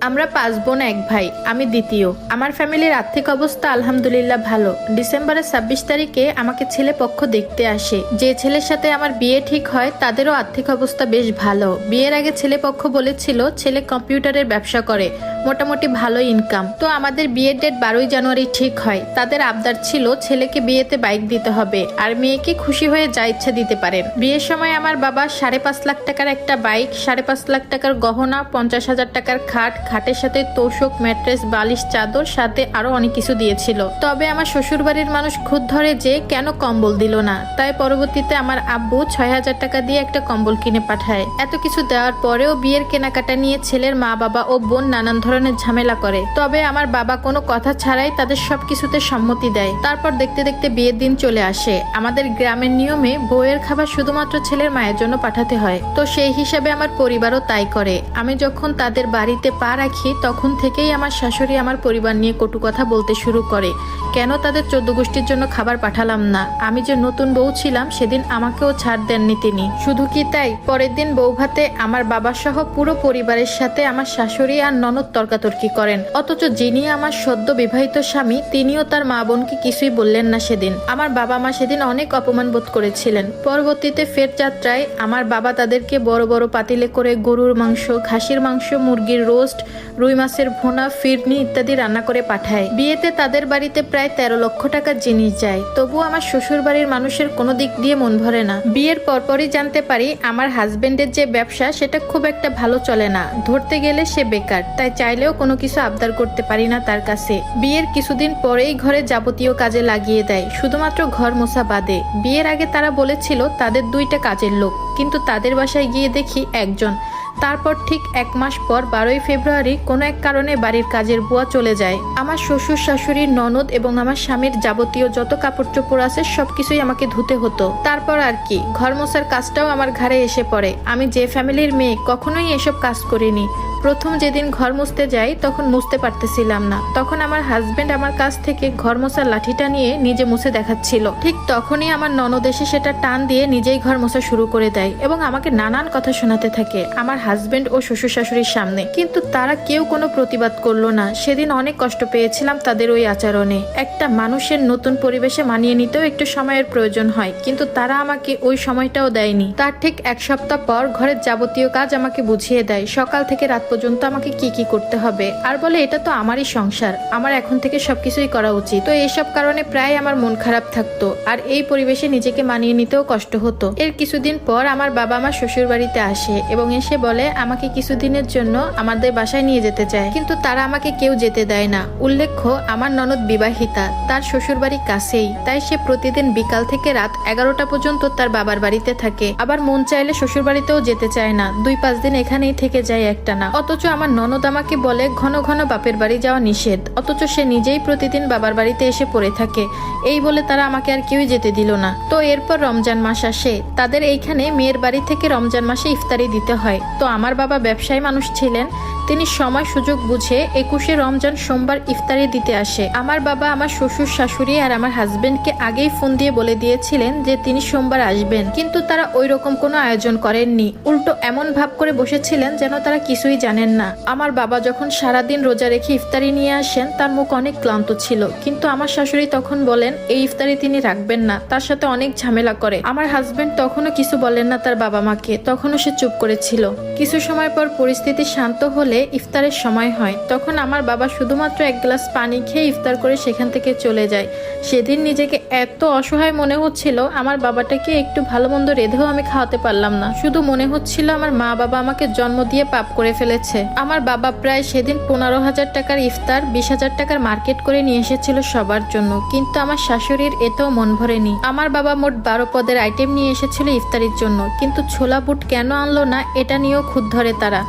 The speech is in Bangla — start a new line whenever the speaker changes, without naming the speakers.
আমরা পাঁচ বোন, এক ভাই, আমি দ্বিতীয়। আমার ফ্যামিলির আর্থিক অবস্থা আলহামদুলিল্লাহ ভালো। ডিসেম্বরের ছাব্বিশ তারিখে আমাকে ছেলে পক্ষ দেখতে আসে। যে ছেলের সাথে আমার বিয়ে ঠিক হয়, তাদেরও আর্থিক অবস্থা বেশ ভালো। বিয়ের আগে ছেলে পক্ষ বলেছিল, ছেলে কম্পিউটারের ব্যবসা করে। মোটামুটি ভালো ইনকাম তো আমাদের বিয়ের ডেট বারোই জানুয়ারি ঠিক হয়। তাদের আবদার ছিল ছেলেকে বিয়েতে বাইক দিতে হবে আর মেয়েকে খুশি হয়ে যা ইচ্ছা দিতে পারেন। বিয়ের সময় আমার বাবা সাড়ে পাঁচ লাখ টাকার একটা বাইক সাড়ে পাঁচ লাখ টাকার গহনা, পঞ্চাশ হাজার টাকার খাট, খাটের সাথে তোষক, ম্যাট্রেস, বালিশ, চাদর, সাথে আরও অনেক কিছু দিয়েছিল। তবে আমার শ্বশুর বাড়ির মানুষ খুদ ধরে যে কেন কম্বল দিল না? তাই পরবর্তীতে আমার আব্বু ছয় হাজার টাকা দিয়ে একটা কম্বল কিনে পাঠায়। এত কিছু দেওয়ার পরেও বিয়ের কেনাকাটা নিয়ে ছেলের মা বাবা ও বোন নানান ধরনের ঝামেলা করে। তবে আমার বাবা কোনো কথা ছাড়াই তাদের সবকিছুতে সম্মতি দেয়। তারপর দেখতে দেখতে বিয়ের দিন চলে আসে। আমাদের গ্রামের নিয়মে বউয়ের খাবার শুধুমাত্র ছেলের মায়ের জন্য পাঠাতে হয়। তো সেই হিসাবে আমার পরিবারও তাই করে। আমি যখন তাদের বাড়িতে পা রাখি, তখন থেকেই আমার শাশুড়ি আমার পরিবার নিয়ে কটু কথা বলতে শুরু করে। কেন তাদের চোদ্দ গোষ্ঠীর জন্য খাবার পাঠালাম না? আমি যে নতুন বউ ছিলাম, সেদিন আমাকেও ছাড় দেননি তিনি। শুধু কি তাই? পরের দিন বউ ভাতে আমার বাবা সহ পুরো পরিবারের সাথে আমার শাশুড়ি আর ননদ তর্কাতর্কি করেন। অথচ যিনি আমার সদ্য বিবাহিত স্বামী, তিনিও তার মা বোনকে কিছুই বললেন না সেদিন। আমার বাবা মা সেদিন অনেক অপমান বোধ করেছিলেন। পরবর্তীতে ফের যাত্রায় আমার বাবা তাদেরকে বড় বড় পাতিলে করে গরুর মাংস, খাসির মাংস, মুরগির রোস্ট, রুই মাছের ভোনা, ফিরনি ইত্যাদি রান্না করে পাঠায়। বিয়েতে তাদের বাড়িতে প্রায় তেরো লক্ষ টাকার জিনিস যায়। তবু আমার শ্বশুর বাড়ির মানুষের কোনো দিক দিয়ে মন ভরে না। বিয়ের পরপরই জানতে পারি, আমার হাজবেন্ডের যে ব্যবসা, সেটা খুব একটা ভালো চলে না। ধরতে গেলে সে বেকার, তাই চাইলেও কোনো কিছু আবদার করতে পারি না তার কাছে। বিয়ের কিছুদিন পরেই ঘরে যাবতীয় কাজে লাগিয়ে দেয়। শুধুমাত্র ঘর মোছা বাদে। বিয়ের আগে তারা বলেছিল তাদের দুইটা কাজের লোক, কিন্তু তাদের বাসায় গিয়ে দেখি একজন। তারপর ঠিক এক মাস পর বারোই ফেব্রুয়ারি কোনো এক কারণে বাড়ির কাজের বুয়া চলে যায়। আমার শ্বশুর শাশুড়ির ননদ এবং আমার স্বামীর যাবতীয় যত কাপড় চোপড় আছে সবকিছুই আমাকে ধুতে হতো। তারপর আর কি, ঘর মোছার কাজটাও আমার ঘরে এসে পড়ে। আমি যে ফ্যামিলির মেয়ে, কখনোই এসব কাজ করিনি। প্রথম যেদিন ঘর মুছতে যাই, তখন মুছতে পারতেছিলাম না। তখন আমার হাজবেন্ড আমার কাছ থেকে ঘর মোছার লাঠিটা নিয়ে নিজে মুছে দেখাচ্ছিল। ঠিক তখনই আমার ননদ এসে সেটা টান দিয়ে নিজেই ঘর মোছা শুরু করে দেয় এবং আমাকে নানান কথা শোনাতে থাকে আমার হাজবেন্ড ও শ্বশুর শাশুড়ির সামনে। কিন্তু তারা কেউ কোনো প্রতিবাদ করল না। সেদিন অনেক কষ্ট পেয়েছিলাম তাদের ওই আচরণে। একটা মানুষের নতুন পরিবেশে মানিয়ে নিতেও একটু সময়ের প্রয়োজন হয়, কিন্তু তারা আমাকে ওই সময়টাও দেয়নি। তার ঠিক এক সপ্তাহ পর ঘরের যাবতীয় কাজ আমাকে বুঝিয়ে দেয়। সকাল থেকে রাত পর্যন্ত আমাকে কি কি করতে হবে? আর বলে, এটা তো আমারই সংসার। আমার এখন থেকে সবকিছুই করা উচিত। তো এইসব কারণে প্রায় আমার মন খারাপ থাকতো। আর এই পরিবেশে নিজেকে মানিয়ে নিতেও কষ্ট হতো। এর কিছুদিন পর আমার বাবা আমার শ্বশুর বাড়িতে আসে এবং এসে বলে, আমাকে কিছুদিনের জন্য আমাদের বাসায় নিয়ে যেতে চায়। কিন্তু তারা আমাকে কেউ যেতে দেয় না। উল্লেখ্য, আমার ননদ বিবাহিতা। তার শ্বশুর বাড়ি কাছেই। তাই সে প্রতিদিন বিকাল থেকে রাত এগারোটা পর্যন্ত তার বাবার বাড়িতে থাকে। আবার মন চাইলে শ্বশুর বাড়িতেও যেতে চায় না। দুই পাঁচ দিন এখানেই থেকে যায় একটা না অথচ আমার ননদ আমাকে বলে, ঘন ঘন বাপের বাড়ি যাওয়া নিষেধ। অথচ সে নিজেই প্রতিদিন বাবার বাড়িতে এসে পড়ে থাকে। এই বলে তারা আমাকে আর কেউই যেতে দিল না। তো এরপর রমজান মাস আসে। তাদের এইখানে মেয়ের বাড়ি থেকে রমজান মাসে ইফতারি দিতে হয়। তো আমার বাবা ব্যবসায়ী মানুষ ছিলেন। তিনি সময় সুযোগ বুঝে একুশে রমজান সোমবার ইফতারি দিতে আসে। আমার বাবা আমার শ্বশুর, শাশুড়ি আর আমার হাজবেন্ডকে আগেই ফোন দিয়ে বলে দিয়েছিলেন যে তিনি সোমবার আসবেন। কিন্তু তারা ওই রকম কোনো আয়োজন করেননি। উল্টো এমন ভাব করে বসেছিলেন যেন তারা কিছুই জানেন না। আমার বাবা যখন সারাদিন রোজা রেখে ইফতারি নিয়ে আসেন, তার মুখ অনেক ক্লান্ত ছিল। কিন্তু আমার শাশুড়ি তখন বলেন, এই ইফতারি তিনি রাখবেন না, তার সাথে অনেক ঝামেলা করে। আমার হাজবেন্ড তখনও কিছু বলেন না তার বাবা মাকে, তখনও সে চুপ করেছিল। কিছু সময় পর পরিস্থিতি শান্ত হলে ইফতারের সময় হয়। তখন আমার বাবা শুধুমাত্র এক গ্লাস পানি খেয়ে ইফতার করে সেখান থেকে চলে যায়। সেদিন নিজেকে এত অসহায় মনে হচ্ছিল, আমার বাবাটাকে একটু ভালো মন্দ রেধেও আমি খাওয়াতে পারলাম না। শুধু মনে হচ্ছিল আমার মা বাবা আমাকে জন্ম দিয়ে পাপ করে ফেলেছে আমার বাবা প্রায় সেদিন পনেরো হাজার টাকার ইফতার, বিশ হাজার টাকার মার্কেট করে নিয়ে এসেছিল সবার জন্য, কিন্তু আমার শাশুড়ির এতেও মন ভরেনি। আমার বাবা মোট বারো পদের আইটেম নিয়ে এসেছিল ইফতারির জন্য, কিন্তু ছোলা বুট কেন আনলো না, এটা নিয়েও খুদ ধরে তারা।